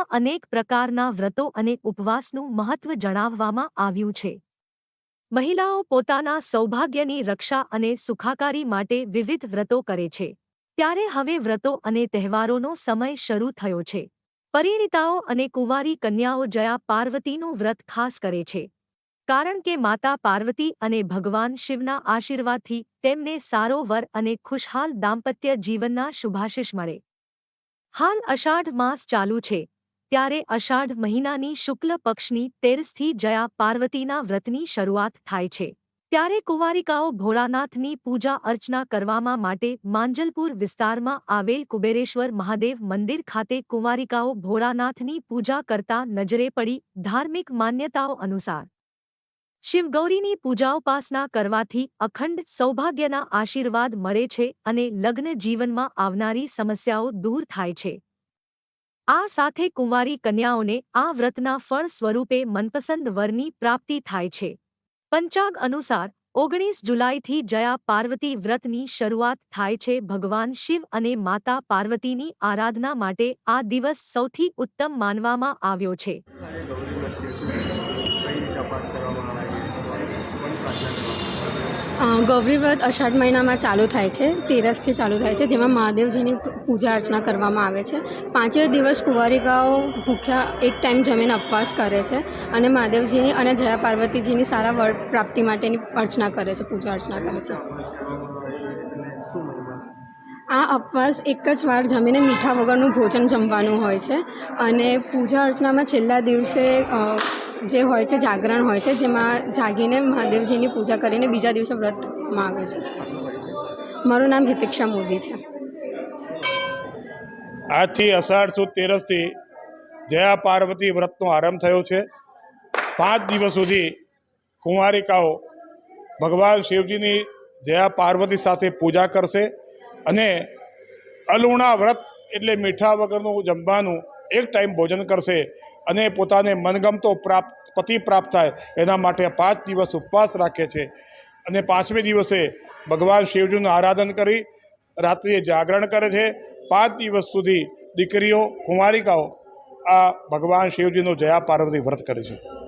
શાસ્ત્રોમાં અનેક પ્રકારના વ્રતો અને ઉપવાસનું મહત્વ જણાવવામાં આવ્યું છે. મહિલાઓ પોતાના સૌભાગ્યની રક્ષા અને સુખાકારી માટે વિવિધ વ્રતો કરે છે. ત્યારે હવે વ્રતો અને તહેવારોનો સમય શરૂ થયો છે. પરિણીતાઓ અને કુંવારી કન્યાઓ જયા પાર્વતીનું વ્રત ખાસ કરે છે. કારણ કે માતા પાર્વતી અને ભગવાન શિવના આશીર્વાદથી તેમને સારો વર અને ખુશહાલ દાંપત્ય જીવનના શુભાશીષ મળે. હાલ અષાઢ માસ ચાલુ છે. ત્યારે અષાઢ મહિનાની શુક્લ પક્ષની તેરસથી જયા પાર્વતીના વ્રતની શરૂઆત થાય છે. ત્યારે કુંવારિકાઓ ભોળાનાથની પૂજા અર્ચના કરવામાં માટે માંજલપુર વિસ્તારમાં આવેલ કુબેરેશ્વર મહાદેવ મંદિર ખાતે કુંવારિકાઓ ભોળાનાથની પૂજા કરતા નજરે પડી ધાર્મિક માન્યતાઓ અનુસાર. શિવગૌરીની પૂજાઉપાસના કરવાથી અખંડ સૌભાગ્યના આશીર્વાદ મળે છે અને લગ્ન જીવનમાં આવનારી સમસ્યાઓ દૂર થાય છે. આ સાથે કુંવારી કન્યાઓને આ વ્રતના ફળ સ્વરૂપે મનપસંદ વરની પ્રાપ્તિ થાય છે. પંચાગ અનુસાર, ઓગણીસ જુલાઈથી જયા પાર્વતી વ્રતની શરૂઆત થાય છે ભગવાન શિવ અને માતા પાર્વતીની આરાધના માટે આ દિવસ સૌથી ઉત્તમ માનવામાં આવ્યો છે અને ગૌરી વ્રત કઈ તપાસ કરવામાં આવે છે કોની સાધના કરવામાં અ, ગૌરી વ્રત અષાઢ મહિનામાં ચાલુ થાય છે, તેરસથી ચાલુ થાય છે, જેમાં મહાદેવજીની પૂજા અર્ચના કરવામાં આવે છે. પાંચેય દિવસ કુંવારિકાઓ ભૂખ્યા એક ટાઈમ જમીને ઉપવાસ કરે છે અને મહાદેવજીની અને જયા પાર્વતીજીની સારા વર પ્રાપ્તિ માટેની અર્ચના કરે છે, પૂજા અર્ચના કરે છે. આ ઉપવાસ એક જ વાર જમીને મીઠા વગરનું ભોજન જમવાનું હોય છે અને પૂજા અર્ચનામાં છેલ્લા દિવસે જે હોય છે, જાગરણ હોય છે, જેમાં જાગીને મહાદેવજીની પૂજા કરીને બીજા દિવસે વ્રતમાં આવે છે. મારું નામ હિતિક્ષા મોદી છે. આજથી અષાઢ સુદ તેરસથી જયા પાર્વતી વ્રતનો આરંભ થયો છે. પાંચ દિવસ સુધી કુંવારિકાઓ ભગવાન શિવજીની જયા પાર્વતી સાથે પૂજા કરશે અને અલુણા વ્રત એટલે મીઠા વગરનું જમવાનું એક ટાઈમ ભોજન કરશે. અને પોતાને મનગમતો પ્રાપ્ત પતિ પ્રાપ્ત થાય, એના માટે પાંચ દિવસ ઉપવાસ રાખે છે. અને પાંચમે દિવસે ભગવાન શિવજીનું આરાધન કરી રાત્રિએ જાગરણ કરે છે. પાંચ દિવસ સુધી દીકરીઓ, કુંવારિકાઓ આ ભગવાન શિવજીનું જયા પાર્વતી વ્રત કરે છે.